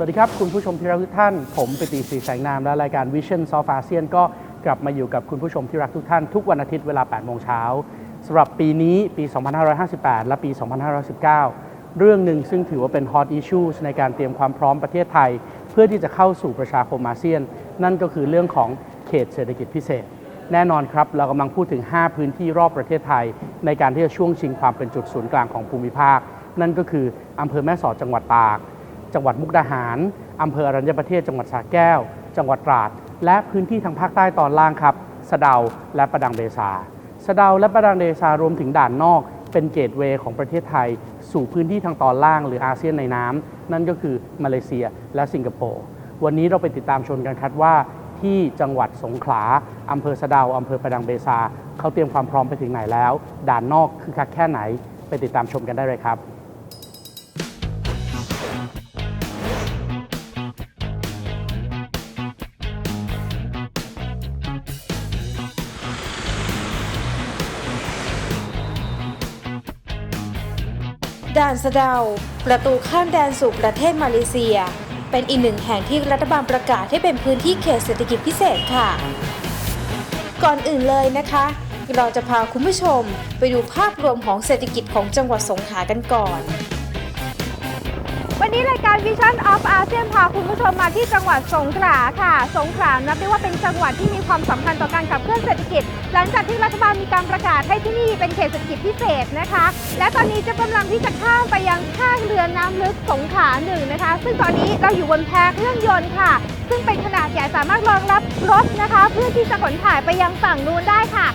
สวัสดีครับ คุณผู้ชมที่รักทุกท่าน ผมปิติศรีแสงนาม และรายการ Vision of ASEAN ก็กลับมาอยู่กับคุณผู้ชมที่รักทุกท่าน ทุกวันอาทิตย์เวลา 8 โมงเช้าสำหรับปีนี้ปี 2558 และปี 2519 เรื่องหนึ่งซึ่งถือว่าเป็น hot issues ในการเตรียมความพร้อมประเทศไทย เพื่อที่จะเข้าสู่ประชาคมอาเซียน นั่นก็คือเรื่องของเขตเศรษฐกิจพิเศษ แน่นอนครับ เรากำลังพูดถึง 5 พื้นที่รอบประเทศไทย ในการที่จะช่วงชิงความเป็นจุดศูนย์กลางของภูมิภาค นั่นก็คืออำเภอแม่สอดจังหวัดตาก จังหวัดมุกดาหาร อำเภออรัญญประเทศ จังหวัดสระแก้ว จังหวัดตราด และพื้นที่ทางภาคใต้ตอนล่างครับ สะเดาและประดังเบซา สะเดาและประดังเบซารวมถึงด่านนอก เป็นเกตเวย์ของประเทศไทย สู่พื้นที่ทางตอนล่างหรืออาเซียนในน้ำนั่นก็คือมาเลเซียและสิงคโปร์ วันนี้เราไปติดตามชมกันครับว่า ที่จังหวัดสงขลาอำเภอสะเดาอำเภอประดังเบซาเขาเตรียมความพร้อมไปถึงไหนแล้ว ด่านนอกคือคักแค่ไหน ไปติดตามชมกันได้เลยครับ สะเดา ประตูข้ามแดนสู่ประเทศมาเลเซีย เป็นอีกหนึ่งแห่งที่รัฐบาลประกาศให้เป็นพื้นที่เขตเศรษฐกิจพิเศษค่ะ ก่อนอื่นเลยนะคะ เราจะพาคุณผู้ชมไปดูภาพรวมของเศรษฐกิจของจังหวัดสงขลากันก่อน นนี้รายการ Vision of ASEAN พาคุณผู้ชมมาที่จังหวัดสงขลาค่ะ สงขลานับได้ว่าเป็นจังหวัดที่มีความสำคัญต่อการขับเคลื่อนเศรษฐกิจ หลังจากที่รัฐบาลมีการประกาศให้ที่นี่เป็นเขตเศรษฐกิจพิเศษนะคะ และตอนนี้จะกำลังที่จะข้ามไปยังท่าเรือน้ำลึกสงขลาหนึ่งนะคะ ซึ่งตอนนี้เราอยู่บนแพเครื่องยนต์ค่ะ ซึ่งเป็นขนาดใหญ่สามารถรองรับรถนะคะ เพื่อที่จะขนถ่ายไปยังฝั่งนู้นได้ค่ะ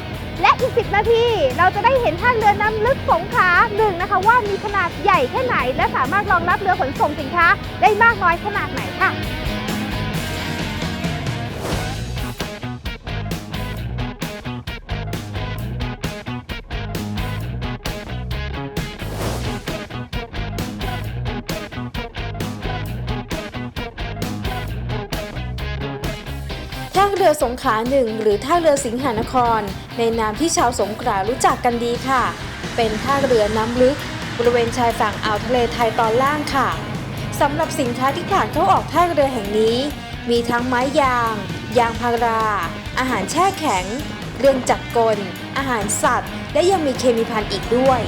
และอีก 10 นาที เราจะได้เห็นท่าเรือน้ำลึกสงขลาหนึ่งนะคะ ว่ามีขนาดใหญ่แค่ไหน และสามารถรองรับเรือขนส่งสินค้าได้มากน้อยขนาดไหนค่ะ รือสงขลาหนึ่งหรือท่าเรือสิงหานคร ในนามที่ชาวสงขลารู้จักกันดีค่ะ เป็นท่าเรือน้ำลึก บริเวณชายฝั่งอ่าวทะเลไทยตอนล่างค่ะสำหรับสินค้าที่ผ่านเข้าออกท่าเรือแห่งนี้ มีทั้งไม้ยาง ยางพารา อาหารแช่แข็ง เรื่องจักรกล อาหารสัตว์ และยังมีเคมีภัณฑ์อีกด้วย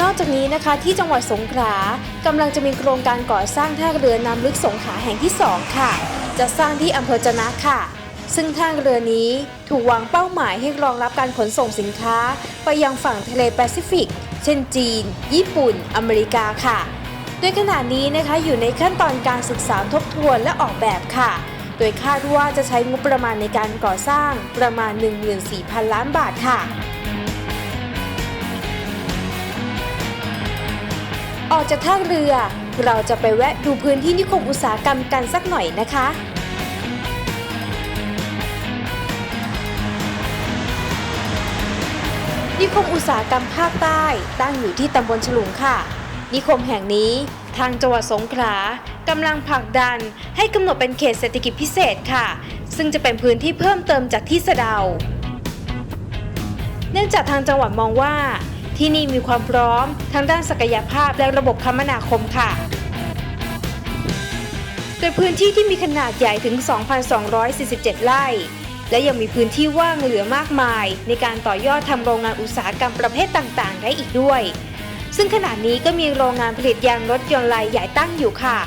นอกจากนี้นะคะที่จังหวัดสงขลากำลังจะมีโครงการก่อสร้างท่าเรือน้ำลึกสงขลาแห่งที่ 2 ค่ะ จะสร้างที่อำเภอจนะค่ะ ซึ่งท่าเรือนี้ถูกวางเป้าหมายให้รองรับการขนส่งสินค้า ไปยังฝั่งทะเลแปซิฟิก เช่นจีน ญี่ปุ่น อเมริกาค่ะ โดยขณะนี้นะคะอยู่ในขั้นตอนการศึกษาทบทวนและออกแบบค่ะ โดยคาดว่าจะใช้งบประมาณในการก่อสร้างประมาณ 14,000 ล้านบาทค่ะ ออกจากท่าเรือ เราจะไปแวะดูพื้นที่นิคมอุตสาหกรรมกันสักหน่อยนะคะนิคมอุตสาหกรรมภาคใต้ตั้งอยู่ที่ตำบลฉลุงค่ะ นิคมแห่งนี้ทางจังหวัดสงขลากำลังผลักดันให้กำหนดเป็นเขตเศรษฐกิจพิเศษค่ะ ซึ่งจะเป็นพื้นที่เพิ่มเติมจากที่สะเดา เนื่องจากทางจังหวัดมองว่า ที่นี่มีความพร้อมทั้งด้านศักยภาพและระบบคมนาคมค่ะโดยพื้นที่ที่มีขนาดใหญ่ถึง 2,247 ไร่ และยังมีพื้นที่ว่างเหลือมากมาย ในการต่อยอดทำโรงงานอุตสาหกรรมประเภทต่างๆ ได้อีกด้วย ซึ่งขณะนี้ก็มีโรงงานผลิตยางรถยนต์รายใหญ่ตั้งอยู่ค่ะ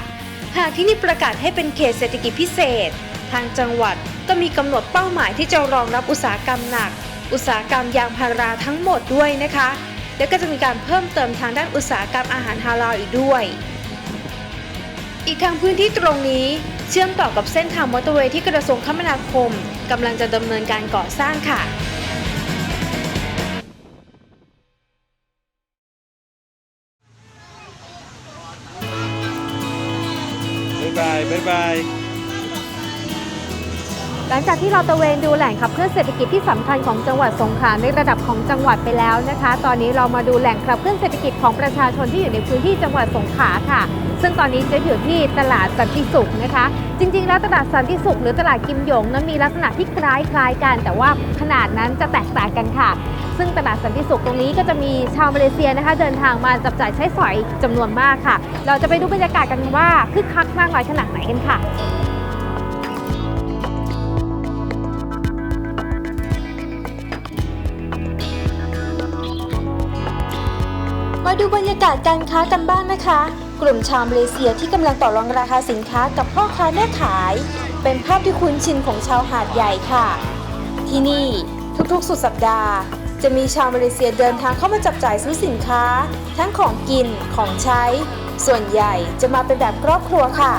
หากที่นี่ประกาศให้เป็นเขตเศรษฐกิจพิเศษ ทางจังหวัดก็มีกำหนดเป้าหมายที่จะรองรับอุตสาหกรรมหนัก อุตสาหกรรมยางพาราทั้งหมดด้วยนะคะ และก็จะมีการเพิ่มเติมทางด้านอุตสาหกรรมอาหารฮาลาลอีกด้วย อีกทางพื้นที่ตรงนี้เชื่อมต่อกับเส้นทางมอเตอร์เวย์ที่กระทรวงคมนาคมกำลังจะดำเนินการก่อสร้างค่ะบ๊ายบายบ๊ายบาย ลังจากที่เราตะเวนดูแหล่งขับเคลื่อนเศรษฐกิจที่สำคัญของจังหวัดสงขลาในระดับของจังหวัดไปแล้วนะคะ ตอนนี้เรามาดูแหล่งขับเคลื่อนเศรษฐกิจของประชาชนที่อยู่ในพื้นที่จังหวัดสงขลาค่ะ ซึ่งตอนนี้จะอยู่ที่ตลาดสันติสุขนะคะ จริง ๆ แล้วตลาดสันติสุขหรือตลาดกิมหยงนั้นมีลักษณะที่คล้ายๆกัน แต่ว่าขนาดนั้นจะแตกต่างกันค่ะ ซึ่งตลาดสันติสุขตรงนี้ก็จะมีชาวมาเลเซียนะคะ เดินทางมาจับจ่ายใช้สอยจำนวนมากค่ะ เราจะไปดูบรรยากาศกันว่าคึกคักมากน้อยขนาดไหนกันค่ะ มาดูบรรยากาศการค้ากันบ้างนะคะ กลุ่มชาวมาเลเซียที่กำลังต่อรองราคาสินค้ากับพ่อค้าแม่ขาย เป็นภาพที่คุ้นชินของชาวหาดใหญ่ค่ะ ที่นี่ทุกๆ สุดสัปดาห์ จะมีชาวมาเลเซียเดินทางเข้ามาจับจ่ายซื้อสินค้า ทั้งของกินของใช้ ส่วนใหญ่จะมาเป็นแบบครอบครัวค่ะ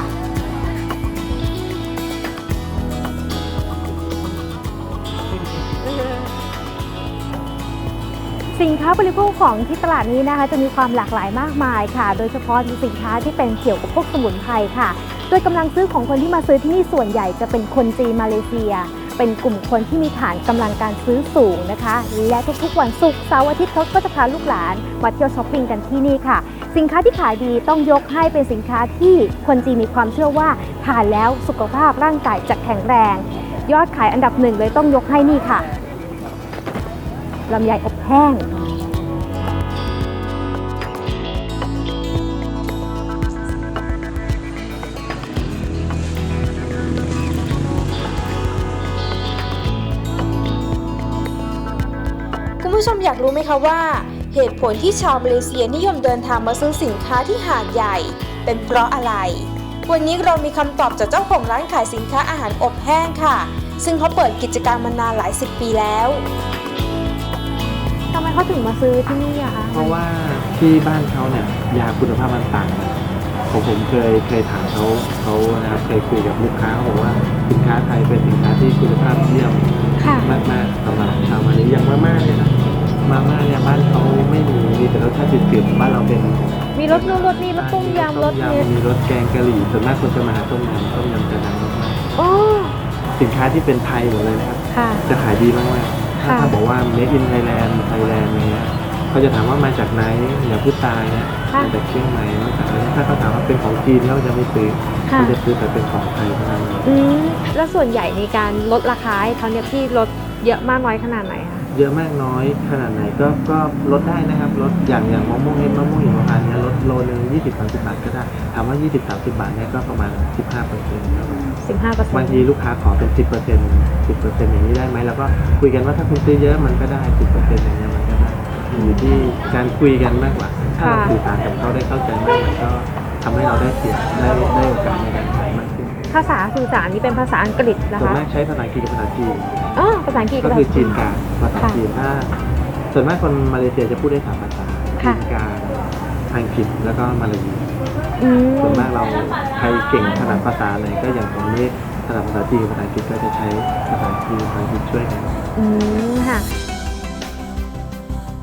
สินค้าบริโภคของที่ตลาดนี้นะคะ จะมีความหลากหลายมากมายค่ะ โดยเฉพาะสินค้าที่เป็นเกี่ยวกับพวกสมุนไพรค่ะ โดยกำลังซื้อของคนที่มาซื้อที่นี่ส่วนใหญ่จะเป็นคนจีนมาเลเซีย เป็นกลุ่มคนที่มีฐานกำลังการซื้อสูงนะคะ และทุกๆวันศุกร์เสาร์อาทิตย์เขาก็จะพาลูกหลานมาเที่ยวช้อปปิ้งกันที่นี่ค่ะ สินค้าที่ขายดีต้องยกให้เป็นสินค้าที่คนจีนมีความเชื่อว่าทานแล้วสุขภาพร่างกายจะแข็งแรง ยอดขายอันดับหนึ่งเลยต้องยกให้นี่ค่ะลำไยอบ แห้งคุณผู้ชมอยากรู้ไหมคะว่า เหตุผลที่ชาวมาเลเซียนิยมเดินทางมาซื้อสินค้าที่หาดใหญ่ เป็นเพราะอะไร วันนี้เรามีคำตอบจากเจ้าของร้านขายสินค้าอาหารอบแห้งค่ะ ซึ่งเขาเปิดกิจการมานานหลายสิบปีแล้ว ทำไมเขาถึงมาซื้อที่นี่อะคะเพราะว่าที่บ้านเขาเนี่ยยาคุณภาพมันต่างกันผมผมเคยเคยถามเขาเขานะครับเคยคุยกับลูกค้าเขาบอกว่าสินค้าไทยเป็นสินค้าที่คุณภาพเยี่ยมค่ะมากๆสำหรับชาวมาเลอย่างมาม่าเนี่ยนะมาม่าเนี่ยบ้านเขาไม่มีมีแต่รสชาติจืดๆบ้านเราเป็นมีรสนู่นรสนี่รสต้มยำรต้สมเนื้อยำมีรสแกงกะหรี่ส่วนมากคนจะมาหาต้มยำต้มยำจะดังมากโอ้ๆสินค้าที่เป็นไทยหมดเลยนะครับค่ะจะขายดีมากๆ ถ้าค่ะ ถ้าบอกว่า made in Thailand Thailand เนี้ยเขาจะถามว่ามาจากไหนอย่าพูดตายนะมาจากเชียงใหม่มาจากอะไรถ้าเขาถามว่าเป็นของจีนเขาจะไม่ซื้อค่ะเขาจะซื้อแต่เป็นของไทยเท่านั้นอืม แล้วส่วนใหญ่ในการลดราคาให้เขาเนี่ยพี่ลดเยอะมากน้อยขนาดไหนคะ เยอะมากน้อยขนาดไหนก็ก็ลดได้นะครับลดอย่างอย่างมะม่วงเอ็มะม่วงหิมพานต์เนี่ยลดโลนึงยี่สิบสามสิบบาทก็ได้ถามว่ายี่สิบสามสิบบาทเนี่ยก็ประมาณสิบห้าเปอร์เซ็นต์ครับ สิบห้าเปอร์เซ็นบางต์ทีลูกค้าขอเป็นสิบเปอร์เซ็นต์สิบเปอร์เซ็นต์อย่างนี้ได้ไหมแล้วก็คุยกันว่าถ้าคุณซื้อเยอะมันก็ได้สิบเปอร์เซ็นต์อย่างเงี้ยมันก็ได้อยู่ที่การคุยกันมากกว่า ถ้าเราสื่อสารกับเขาได้เข้าใจมากมันก็ทำให้เราได้เสียได้ได้โอกาสในการขายมากขึ้นภาษาสื่อสารนี่เป็นภาษาอังกฤษนะส่วนคะมากใช้ภาษาอังกฤษกับภาษาจีน อ๋อภาษาอังกฤษก็บคือจีนกลางภาษาค่ะจีนถ้าส่วนมากคนมาเลเซียจะพูดได้สามภาษาค่ะจีนกลางอังกฤษแล้วก็มาลายู อืมส่วนมากเราใครเก่งถนัดภาษาไหนก็อย่างผมนี่ถนัดภาษาจีนภาษาอังกฤษก็จะใช้ภาษาจีนภาษาอังกฤษช่วยกัน อืมค่ะ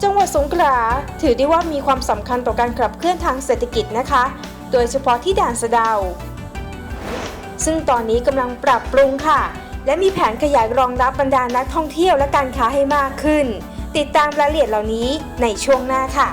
จังหวัดสงขลาถือได้ว่ามีความสำคัญต่อการขับเคลื่อนทางเศรษฐกิจนะคะ โดยเฉพาะที่ด่านสะเดา ซึ่งตอนนี้กำลังปรับปรุงค่ะ และมีแผนขยายรองรับบรรดานักท่องเที่ยวและการค้าให้มากขึ้น ติดตามรายละเอียดเหล่านี้ในช่วงหน้าค่ะ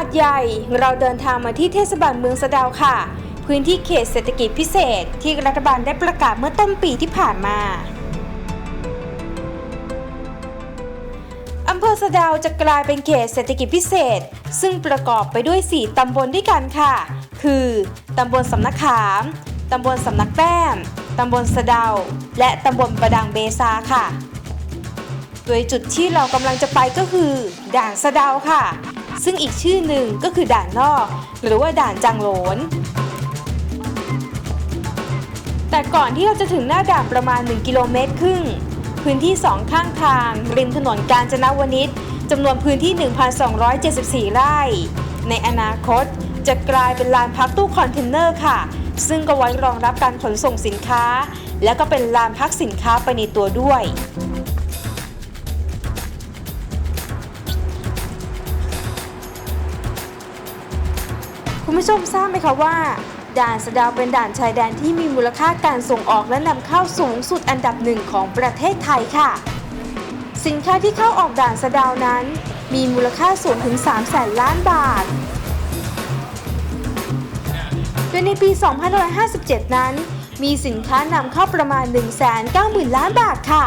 าดใหญ่ เราเดินทางมาที่เทศบาลเมืองสะดาวค่ะ พื้นที่เขตเศรษฐกิจพิเศษ ที่รัฐบาลได้ประกาศเมื่อต้นปีที่ผ่านมาอำเภอสะดาวจะกลายเป็นเขตเศรษฐกิจพิเศษ ซึ่งประกอบไปด้วย 4 ตำบลด้วยกันค่ะ คือตำบลสำนักขาม ตำบลสำนักแต้ม ตำบลสะดาว และตำบลประดังเบซาค่ะ โดยจุดที่เรากำลังจะไปก็คือ ด่านสะดาวค่ะ ซึ่งอีกชื่อหนึ่งก็คือด่านนอก หรือว่าด่านจังโหลน แต่ก่อนที่เราจะถึงหน้าด่านประมาณ 1 กิโลเมตรครึ่ง พื้นที่สองข้างทาง ริมถนนกาญจนวนิชจำนวนพื้นที่ 1,274 ไร่ ในอนาคตจะกลายเป็นลานพักตู้คอนเทนเนอร์ค่ะ ซึ่งก็ไว้รองรับการขนส่งสินค้า และก็เป็นลานพักสินค้าไปในตัวด้วย คุณผู้ชมทราบไหมคะว่า ด่านสะดาวเป็นด่านชายแดนที่มีมูลค่าการส่งออกและนำเข้าสูงสุดอันดับหนึ่งของประเทศไทยค่ะ สินค้าที่เข้าออกด่านสะดาวนั้น มีมูลค่าสูงถึง 3 0 0แสนล้านบาทโดยในปี 2557 นั้น มีสินค้านำเข้าประมาณ 190,000 ล้านบาทค่ะ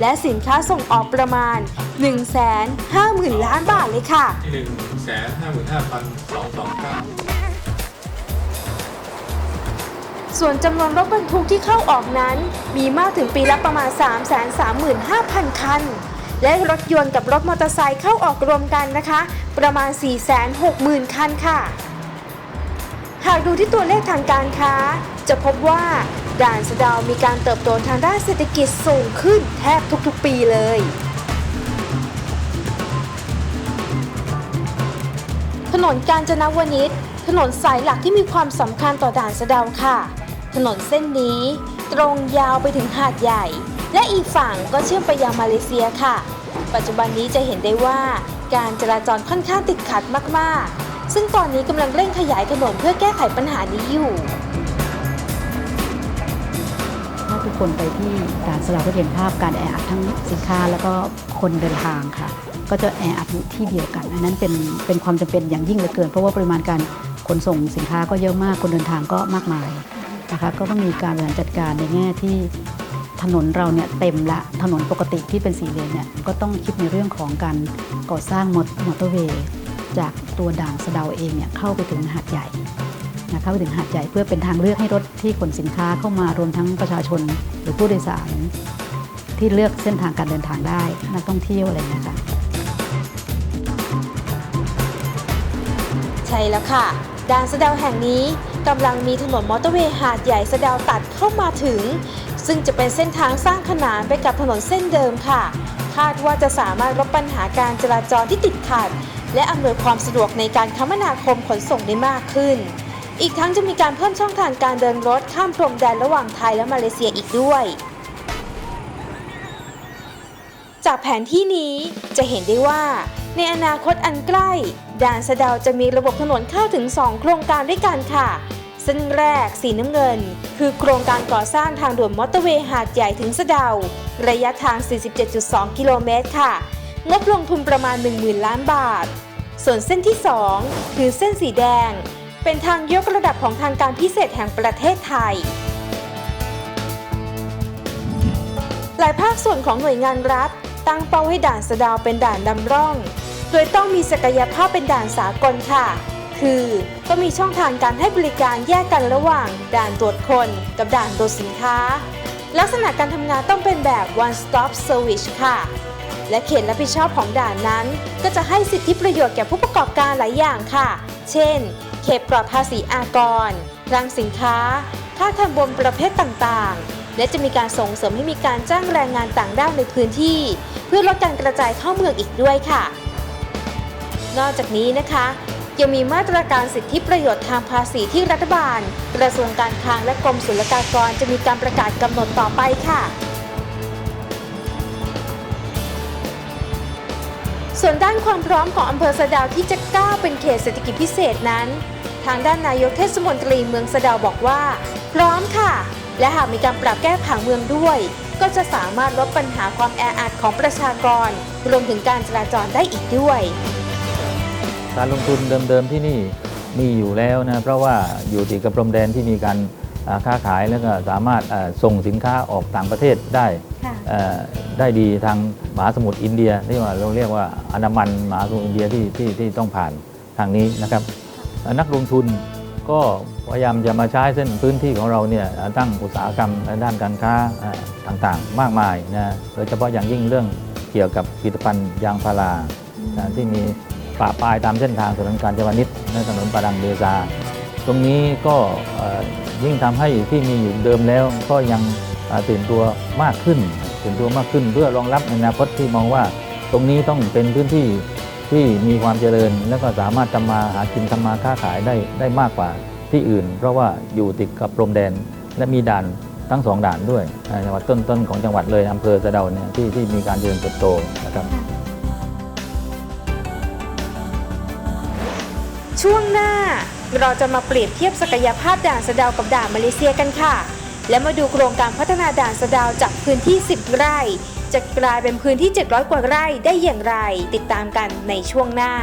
และสินค้าส่งออกประมาณ 150,000 ล้านบาทเลยค่ะ 1 5 5 2 2 9 ส่วนจำนวนรถบรรทุกที่เข้าออกนั้น มีมากถึงปีละประมาณ 335,000 คัน และรถยนต์กับรถมอเตอร์ไซค์เข้าออกรวมกันนะคะ ประมาณ 460,000 คันค่ะ หากดูที่ตัวเลขทางการค้า จะพบว่าด่านสะดาวมีการเติบโตทางด้านเศรษฐกิจสูงขึ้นแทบทุกๆ ปีเลยถนนกาญจนวนิชถนนสายหลักที่มีความสำคัญต่อด่านสะเดาวค่ะ ถนนเส้นนี้ ตรงยาวไปถึงหาดใหญ่ และอีกฝั่งก็เชื่อมไปยังมาเลเซียค่ะ ปัจจุบันนี้จะเห็นได้ว่าการจราจรค่อนข้างติดขัดมากๆ ซึ่งตอนนี้กำลังเร่งขยายถนนเพื่อแก้ไขปัญหานี้อยู่ถ้าทุกคนไปที่ด่านสลาวก็จะเห็นภาพการแออัดทั้งสินค้าแล้วก็คนเดินทางค่ะ ก็จะแออัดอยู่ที่เดียวกัน อันนั้นเป็นเป็นความจำเป็นอย่างยิ่งเหลือเกิน เพราะว่าปริมาณการขนส่งสินค้าก็เยอะมากคนเดินทางก็มากมาย นะคะก็ต้องมีการบริหารจัดการในแง่ที่ถนนเราเนี่ยเต็มละถนนปกติที่เป็นสี่เลนเนี่ยก็ต้องคิดในเรื่องของการก่อสร้างมอเตอร์เวย์จากตัวด่านสะเดาเองเนี่ยเข้าไปถึงหาดใหญ่นะเข้าไปถึงหาดใหญ่เพื่อเป็นทางเลือกให้รถที่ขนสินค้าเข้ามารวมทั้งประชาชนหรือผู้โดยสาร ที่เลือกเส้นทางการเดินทางได้นักท่องเที่ยวอะไรนะคะใช่แล้วค่ะด่านสะเดาแห่งนี้ กำลังมีถนนมอเตอร์เวย์หาดใหญ่สะดาวตัดเข้ามาถึง ซึ่งจะเป็นเส้นทางสร้างขนานไปกับถนนเส้นเดิมค่ะ คาดว่าจะสามารถลดปัญหาการจราจรที่ติดขัด และอำนวยความสะดวกในการคมนาคมขนส่งได้มากขึ้น อีกทั้งจะมีการเพิ่มช่องทางการเดินรถข้ามพรมแดนระหว่างไทยและมาเลเซียอีกด้วย จากแผนที่นี้จะเห็นได้ว่าในอนาคตอันใกล้ ด่านสะเดาวจะมีระบบถนนเข้าถึง 2 โครงการด้วยกันค่ะ เส้นแรกสีน้ำเงิน คือโครงการก่อสร้างทางด่วนมอเตอร์เวย์หาดใหญ่ถึงสะเดาระยะทาง 47.2 กิโลเมตรค่ะ งบลงทุนประมาณ 10,000 ล้านบาท ส่วนเส้นที่ 2 คือเส้นสีแดง เป็นทางยกระดับของทางการพิเศษแห่งประเทศไทยหลายภาคส่วนของหน่วยงานรัฐ ตั้งเป้าให้ด่านสะดาวเป็นด่านนำร่อง โดยต้องมีศักยภาพเป็นด่านสากลค่ะ คือต้องมีช่องทางการให้บริการแยกกันระหว่าง ด่านตรวจคนกับด่านตรวจสินค้า ลักษณะการทำงานต้องเป็นแบบ one stop service ค่ะ และเขตรับผิดชอบของด่านนั้น ก็จะให้สิทธิประโยชน์แก่ผู้ประกอบการหลายอย่างค่ะ เช่น เขตปลอดภาษีอากรคลังสินค้า ค่าทางบนประเภทต่างๆ และจะมีการส่งเสริมให้มีการจ้างแรงงานต่างด้าวในพื้นที่ เพื่อลดการกระจายเข้าเมืองอีกด้วยค่ะ นอกจากนี้นะคะยังมีมาตรการสิทธิประโยชน์ทางภาษีที่รัฐบาล กระทรวงการคลังและกรมศุลกากรจะมีการประกาศกำหนดต่อไปค่ะ ส่วนด้านความพร้อมของอำเภอสะดาวที่จะก้าวเป็นเขตเศรษฐกิจพิเศษนั้น ทางด้านนายกเทศมนตรีเมืองสะดาวบอกว่า พร้อมค่ะ และหากมีการปรับแก้ผังเมืองด้วย ก็จะสามารถลดปัญหาความแออัดของประชากร รวมถึงการจราจรได้อีกด้วย การลงทุนเดิมๆที่นี่มีอยู่แล้วนะเพราะว่าอยู่ติดกับพรมแดนที่มีการอ่าค้าขายแล้วก็สามารถอ่าส่งสินค้าออกต่างประเทศได้ค่ะเอ่อได้ดีทางมหาสมุทรอินเดียที่ว่าเราเรียกว่าอันดามันมหาสมุทรอินเดียที่ที่ที่ต้องผ่านทางนี้นะครับเอ่อนักลงทุนก็พยายามจะมาใช้เส้นพื้นที่ของเราเนี่ยอ่าตั้งอุตสาหกรรมด้านการค้าอ่าต่างๆ มากมายนะโดยเฉพาะอย่างยิ่งเรื่องเกี่ยวกับผลิตภัณฑ์ยางพารานะที่มี ป่าปลายตามเส้นทางถนนการจนานิตในถนนปาดังเบซา ตรงนี้ก็ยิ่งทำให้ที่มีอยู่เดิมแล้วก็ยังอ่าตื่นตัวมากขึ้นตื่นตัวมากขึ้นเพื่อรองรับในอนาคตที่มองว่าตรงนี้ต้องเป็นพื้นที่ที่มีความเจริญ แล้วก็สามารถทำมาหากินทำมาค้าขายได้ได้มากกว่าที่อื่น เพราะว่าอยู่ติดกับพรมแดน และมีด่านทั้งสองด่านด้วยจังหวัดต้นๆของจังหวัดเลยอำเภอสะเดาเนี่ยที่ที่มีการเจริญเติบโตนะครับ ช่วงหน้าเราจะมาเปรียบเทียบศักยภาพด่านสะเดาวกับด่านมาเลเซียกันค่ะ และมาดูโครงการพัฒนาด่านสะเดาวจากพื้นที่ 10 ไร่ จะกลายเป็นพื้นที่ 700 กว่าไร่ได้อย่างไร ติดตามกันในช่วงหน้า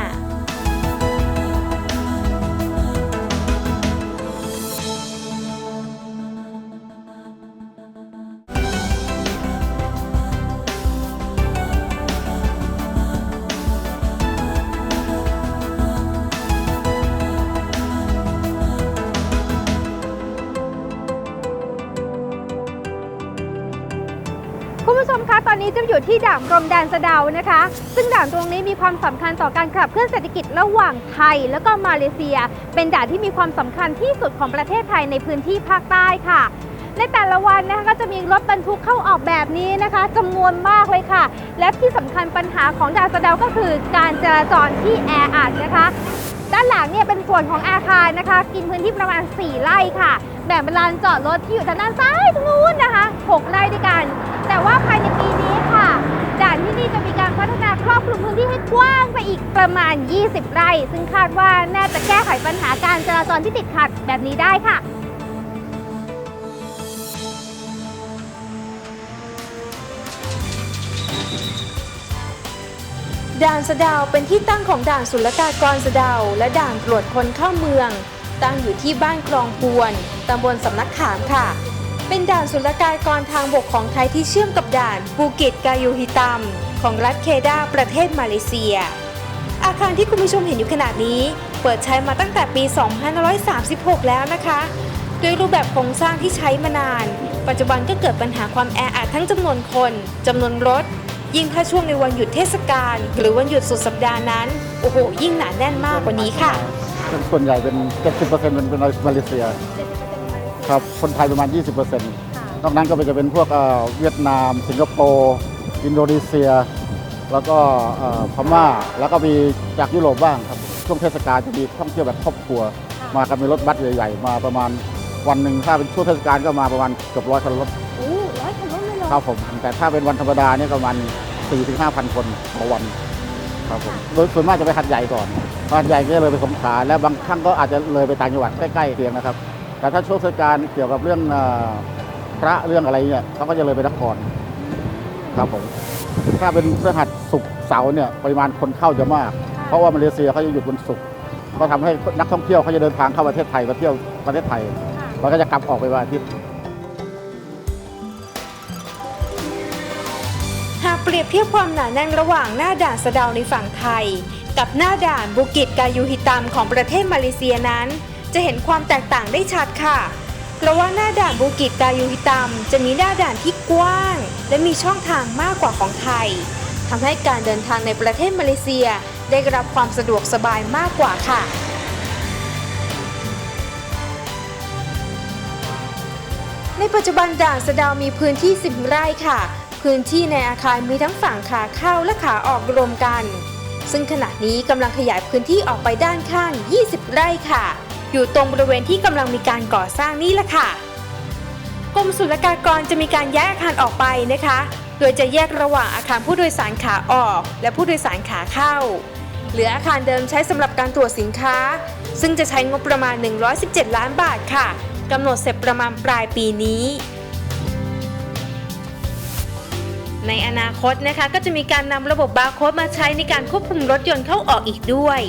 ที่ด่านพรมแดนสะเดานะคะ ซึ่งด่านตรงนี้มีความสำคัญต่อการขับเคลื่อนเศรษฐกิจระหว่างไทย แล้วก็มาเลเซีย เป็นด่านที่มีความสำคัญที่สุดของประเทศไทยในพื้นที่ภาคใต้ค่ะในแต่ละวันนะคะก็จะมีรถบรรทุกเข้าออกแบบนี้นะคะจำนวนมากเลยค่ะ และที่สำคัญปัญหาของด่านสะเดาก็คือการจราจรที่แออัดนะคะ ด้านหลังเนี่ยเป็นส่วนของอาคารนะคะ กินพื้นที่ประมาณ 4 ไร่ค่ะ แบ่งเป็นลานจอดรถที่อยู่ทางด้านซ้ายตรงนู้นนะคะ 6 ไร่ด้วยกัน แต่ว่าภายในปีนี้ค่ะด่าน ที่นี่จะมีการพัฒนาครอบคลุมพื้นที่ให้กว้างไปอีกประมาณ 20 ไร่ ซึ่งคาดว่าน่าจะแก้ไขปัญหาการจราจรที่ติดขัดแบบนี้ได้ค่ะด่านสะเดาวเป็นที่ตั้งของด่านศุลกากรสะเดาวและด่านตรวจคนเข้าเมือง ตั้งอยู่ที่บ้านคลองพวน ตำบลสำนักขามค่ะ เป็นด่านศุลกากรทางบกของไทยที่เชื่อมกับด่านปูกิตกายูฮิตัม ของรัฐเคดาประเทศมาเลเซีย อาคารที่คุณผู้ชมเห็นอยู่ขนาดนี้ เปิดใช้มาตั้งแต่ปี 2536 แล้วนะคะด้วยรูปแบบโครงสร้างที่ใช้มานาน ปัจจุบันก็เกิดปัญหาความแออัดทั้งจำนวนคนจำนวนรถ ยิ่งถ้าช่วงในวันหยุดเทศกาลหรือวันหยุดสุดสัปดาห์นั้น โอ้โห ยิ่งหนาแน่นมากกว่านี้ค่ะ ส่วนใหญ่เป็น70%เป็นเป็นมาเลเซีย ครับคนไทยประมาณ 20%นอกนั้นก็จะเป็นพวกเอ่อเวียดนาม สิงคโปร์อินโดนีเซีย แล้วก็เอ่อพม่าแล้วก็มีจากยุโรปบ้างครับช่วงเทศกาลจะมีท่องเที่ยวแบบครอบครัว มากันเป็นรถบัสใหญ่ๆ มาประมาณวันหนึ่งถ้าเป็นช่วงเทศกาลก็มาประมาณเกือบร้อยคันรถโอ้ร้อยคันรถเลยเหรอครับผมแต่ถ้าเป็นวันธรรมดาเนี่ยประมาณ4-5,000คนต่อวันครับผมโดยส่วนมากจะไปหัดใหญ่ก่อนหัดใหญ่ก็เลยไปสงขลาและบางครั้งก็อาจจะเลยไปต่างจังหวัดใกล้ๆเคียงนะครับ แต่ถ้าช่วงเทศกาลเกี่ยวกับเรื่องเอ่อพระเรื่องอะไรเนี่ยเขาก็จะเลยไปนครครับผมถ้าเป็นพฤหัสศุกร์เสาร์เนี่ยปริมาณคนเข้าจะมาก เพราะว่ามาเลเซียเขาจะหยุดวันศุกร์ก็ทำให้นักท่องเที่ยวเขาจะเดินทางเข้าประเทศไทยมาเที่ยวประเทศไทยแล้วก็จะกลับออกไปวันอาทิตย์หากเปรียบเทียบความหนาแน่นระหว่างหน้าด่านสะเดาวในฝั่งไทย กับหน้าด่านบุกิตกายูฮิตัมของประเทศมาเลเซียนั้น จะเห็นความแตกต่างได้ชัดค่ะ เพราะว่าหน้าด่านบุกิตกายูฮิตัมจะมีหน้าด่านที่กว้าง และมีช่องทางมากกว่าของไทยทำให้การเดินทางในประเทศมาเลเซีย ได้รับความสะดวกสบายมากกว่าค่ะในปัจจุบันด่านสะเดาวมีพื้นที่ 10 ไร่ค่ะ พื้นที่ในอาคารมีทั้งฝั่งขาเข้าและขาออกรวมกัน ซึ่งขณะนี้กำลังขยายพื้นที่ออกไปด้านข้าง 20 ไร่ค่ะ อยู่ตรงบริเวณที่กำลังมีการก่อสร้างนี่แหละค่ะ กรมศุลกากรจะมีการแย้ายอาคารออกไปนะคะ โดยจะแยกระหว่างอาคารผู้โดยสารขาออก และผู้โดยสารขาเข้า เหลืออาคารเดิมใช้สำหรับการตรวจสินค้า ซึ่งจะใช้งบประมาณ 117 ล้านบาทค่ะกำหนดเสร็จประมาณปลายปีนี้ ในอนาคตนะคะ ก็จะมีการนำระบบบาร์โค้ดมาใช้ในการควบคุมรถยนต์เข้าออกอีกด้วย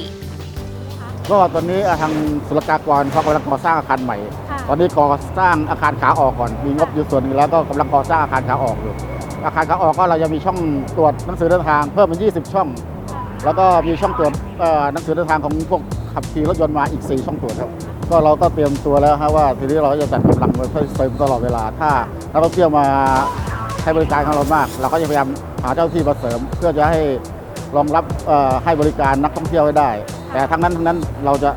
ก็ตอนนี้อะทางศุลกากรเขากำลังก่อสร้างอาคารใหม่ ค่ะ ตอนนี้ก่อสร้างอาคารขาออกก่อน มีงบอยู่ส่วนหนึงแล้วก็กำลังก่อสร้างอาคารขาออกอยู่ อาคารขาออกก็เราจะมีช่องตรวจหนังสือเดินทางเพิ่มเป็น 20 ช่อง แล้วก็มีช่องตรวจเอ่อหนังสือเดินทางของพวกขับขี่รถยนต์มาอีก 4 ช่องตรวจครับ ก็เราก็เตรียมตัวแล้วครับว่าทีนี้เราจะจัดกำลังไว้เพื่อเติมตลอดเวลา ถ้านักท่องเที่ยวมา ใช้บริการของเรามาก เราก็จะพยายามหาเจ้าหน้าที่มาเสริม เพื่อจะให้รองรับให้บริการนักท่องเที่ยวให้ได้ แต่ทั้งนั้นทั้งนั้นเราจะ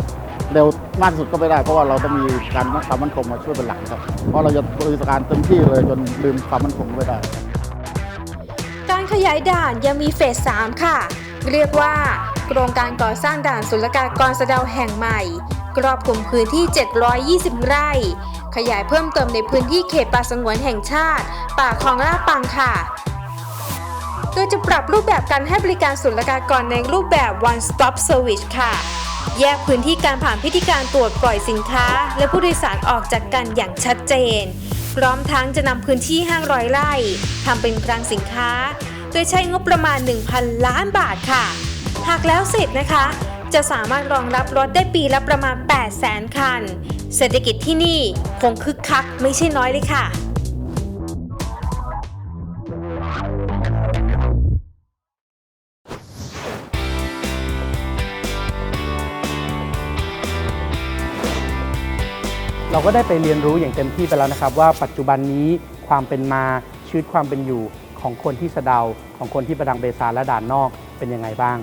เร็วมากที่สุดก็ไม่ได้เพราะว่าเราต้องมีการความมั่นคงมาช่วยเป็นหลักครับ เพราะเราจะบริการเต็มที่เลยจนลืมความมั่นคงไม่ได้ การขยายด่านยังมีเฟส 3 ค่ะ เรียกว่า โครงการก่อสร้างด่านศุลกากรสะเดาแห่งใหม่ครอบคลุมพื้นที่ 720 ไร่ ขยายเพิ่มเติมในพื้นที่เขตป่าสงวนแห่งชาติ ป่าคลองลาดปังค่ะ โดยจะปรับรูปแบบการให้บริการศุลกากรในรูปแบบ one stop service ค่ะ แยกพื้นที่การผ่านพิธีการตรวจปล่อยสินค้า และผู้โดยสารออกจากกันอย่างชัดเจน พร้อมทั้งจะนำพื้นที่ 500 ไร่ทำเป็นคลังสินค้า โดยใช้งบประมาณ 1,000 ล้านบาทค่ะ หากแล้วเสร็จนะคะ จะสามารถรองรับรถได้ปีละประมาณ 800,000 คัน เศรษฐกิจที่นี่คงคึกคักไม่ใช่น้อยเลยค่ะเราก็ได้ไปเรียนรู้อย่างเต็มที่ไปแล้วนะครับ ว่าปัจจุบันนี้ความเป็นมาชีวิตความเป็นอยู่ของคนที่สะเดาของคนที่ประดังเบซาและด่านนอกเป็นยังไงบ้าง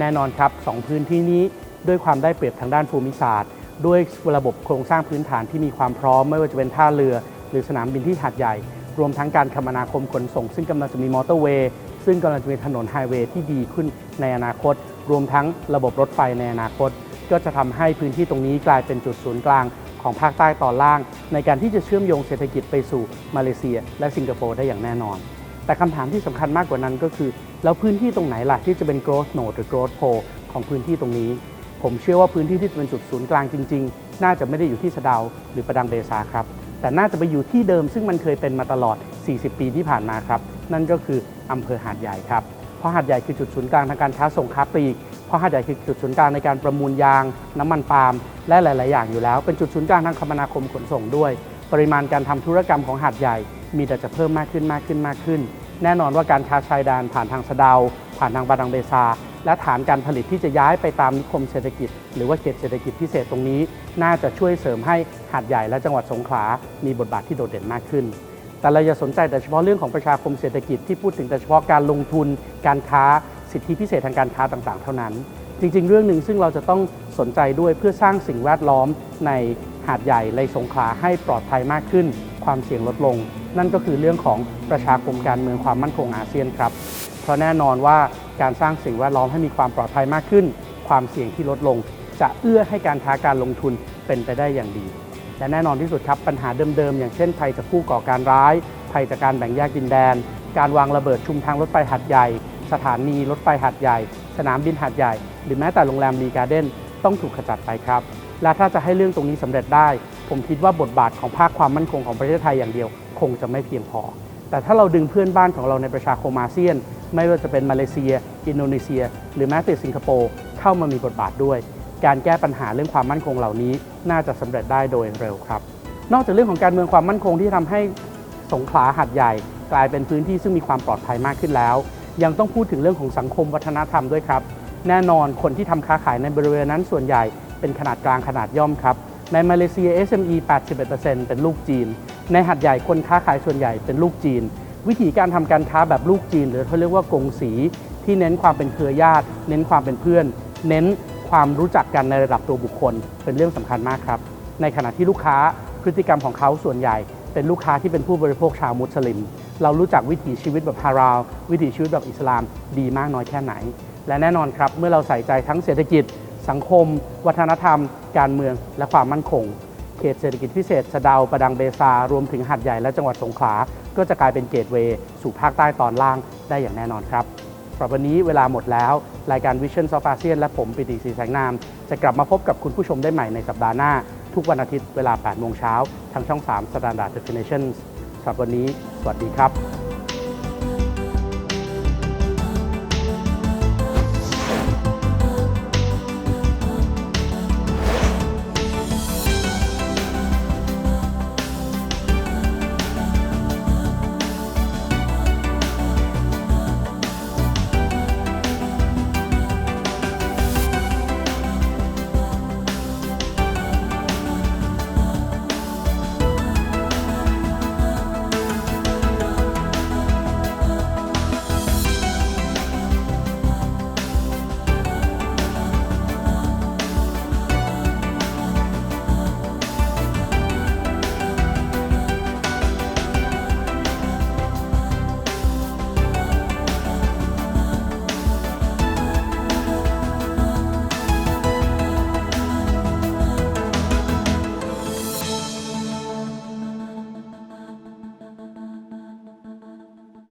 แน่นอนครับสองพื้นที่นี้ด้วยความได้เปรียบทางด้านภูมิศาสตร์ ด้วยระบบโครงสร้างพื้นฐานที่มีความพร้อม ไม่ว่าจะเป็นท่าเรือ หรือสนามบินที่หาดใหญ่ รวมทั้งการคมนาคมขนส่ง ซึ่งกำลังจะมีมอเตอร์เวย์ซึ่งกำลังจะมีถนนไฮเวย์ที่ดีขึ้นในอนาคต รวมทั้งระบบรถไฟในอนาคต ก็จะทำให้พื้นที่ตรงนี้กลายเป็นจุดศูนย์กลางของภาคใต้ตอนล่าง ในการที่จะเชื่อมโยงเศรษฐกิจไปสู่มาเลเซีย และสิงคโปร์ได้อย่างแน่นอน แต่คำถามที่สำคัญมากกว่านั้นก็คือ แล้วพื้นที่ตรงไหนล่ะที่จะเป็น growth node หรือ growth pole ของพื้นที่ตรงนี้ ผมเชื่อว่าพื้นที่ที่จะเป็นจุดศูนย์กลางจริง ๆ น่าจะไม่ได้อยู่ที่สะเดาหรือประดังเบซาครับ แต่น่าจะไปอยู่ที่เดิมซึ่งมันเคยเป็นมาตลอด 40 ปีที่ผ่านมาครับ นั่นก็คืออำเภอหาดใหญ่ครับ เพราะหาดใหญ่คือจุดศูนย์กลางทางการค้าส่งค้าปลีก เพราะหาดใหญ่คือจุดศูนย์กลางในการประมูลยาง น้ำมันปาล์มและหลาย ๆ อย่างอยู่แล้ว เป็นจุดศูนย์กลางทางคมนาคมขนส่งด้วย ปริมาณการทำธุรกรรมของหาดใหญ่ มีแต่จะเพิ่มมากขึ้นมากขึ้นมากขึ้น แน่นอนว่าการค้าชายแดนผ่านทางสะเดา ผ่านทางบาดังเบซา และฐานการผลิตที่จะย้ายไปตามนิคมเศรษฐกิจ หรือว่าเขตเศรษฐกิจพิเศษตรงนี้ น่าจะช่วยเสริมให้หาดใหญ่และจังหวัดสงขลา มีบทบาทที่โดดเด่นมากขึ้น แต่เราอย่าสนใจแต่เฉพาะเรื่องของประชาคมเศรษฐกิจที่พูดถึงแต่เฉพาะการลงทุน การค้าสิทธิพิเศษทางการค้าต่างๆ เท่านั้น จริง ๆ เรื่องหนึ่งซึ่งเราจะต้องสนใจด้วยเพื่อสร้างสิ่งแวดล้อมในหาดใหญ่ในสงขลาให้ปลอดภัยมากขึ้น ความเสี่ยงลดลง นั่นก็คือเรื่องของประชาคมการเมืองความมั่นคงอาเซียนครับ เพราะแน่นอนว่าการสร้างสิ่งแวดล้อมให้มีความปลอดภัยมากขึ้น ความเสี่ยงที่ลดลง จะเอื้อให้การค้าการลงทุนเป็นไปได้อย่างดี และแน่นอนที่สุดครับปัญหาเดิมๆ อย่างเช่นภัยจากผู้ก่อการร้าย ภัยจากการแบ่งแยกดินแดน การวางระเบิดชุมทางรถไฟหัดใหญ่ สถานีรถไฟหัดใหญ่ สนามบินหัดใหญ่ หรือแม้แต่โรงแรมรีการ์เด้นต้องถูกขจัดไปครับและถ้าจะให้เรื่องตรงนี้สำเร็จได้ ผมคิดว่าบทบาทของภาคความมั่นคงของประเทศไทยอย่างเดียว คงจะไม่เพียงพอ แต่ถ้าเราดึงเพื่อนบ้านของเราในประชาคมอาเซียน ไม่ว่าจะเป็นมาเลเซีย อินโดนีเซีย หรือแม้แต่สิงคโปร์เข้ามามีบทบาทด้วย การแก้ปัญหาเรื่องความมั่นคงเหล่านี้ น่าจะสำเร็จได้โดยเร็วครับ นอกจากเรื่องของการเมืองความมั่นคงที่ทำให้สงขลาหัดใหญ่ กลายเป็นพื้นที่ซึ่งมีความปลอดภัยมากขึ้นแล้ว ยังต้องพูดถึงเรื่องของสังคมวัฒนธรรมด้วยครับ แน่นอนคนที่ทำค้าขายในบริเวณนั้นส่วนใหญ่เป็นขนาดกลางขนาดย่อมครับ ในมาเลเซีย SME 81%เป็นลูกจีน ในหัดใหญ่คนค้าขายส่วนใหญ่เป็นลูกจีน วิธีการทำการค้าแบบลูกจีน หรือเขาเรียกว่ากงสี ที่เน้นความเป็นเครือญาติ เน้นความเป็นเพื่อน เน้นความรู้จักกันในระดับตัวบุคคล เป็นเรื่องสำคัญมากครับ ในขณะที่ลูกค้าพฤติกรรมของเขาส่วนใหญ่ เป็นลูกค้าที่เป็นผู้บริโภคชาวมุสลิม เรารู้จักวิถีชีวิตแบบฮาราววิถีชีวิตแบบอิสลาม ดีมากน้อยแค่ไหน และแน่นอนครับเมื่อเราใส่ใจทั้งเศรษฐกิจ สังคม วัฒนธรรม การเมือง และความมั่นคง เขตเศรษฐกิจพิเศษสะเดาประดังเบซารวมถึงหัดใหญ่และจังหวัดสงขลา ก็จะกลายเป็นเกตเวย์สู่ภาคใต้ตอนล่างได้อย่างแน่นอนครับสำหรับวันนี้เวลาหมดแล้ว รายการ Vision of ASEAN และผมปิติศรีแสงนาม จะกลับมาพบกับคุณผู้ชมได้ใหม่ในสัปดาห์หน้า ทุกวันอาทิตย์เวลา 8 โมงเช้าทางช่อง 3 Standard Definitions สำหรับวันนี้ สวัสดีครับ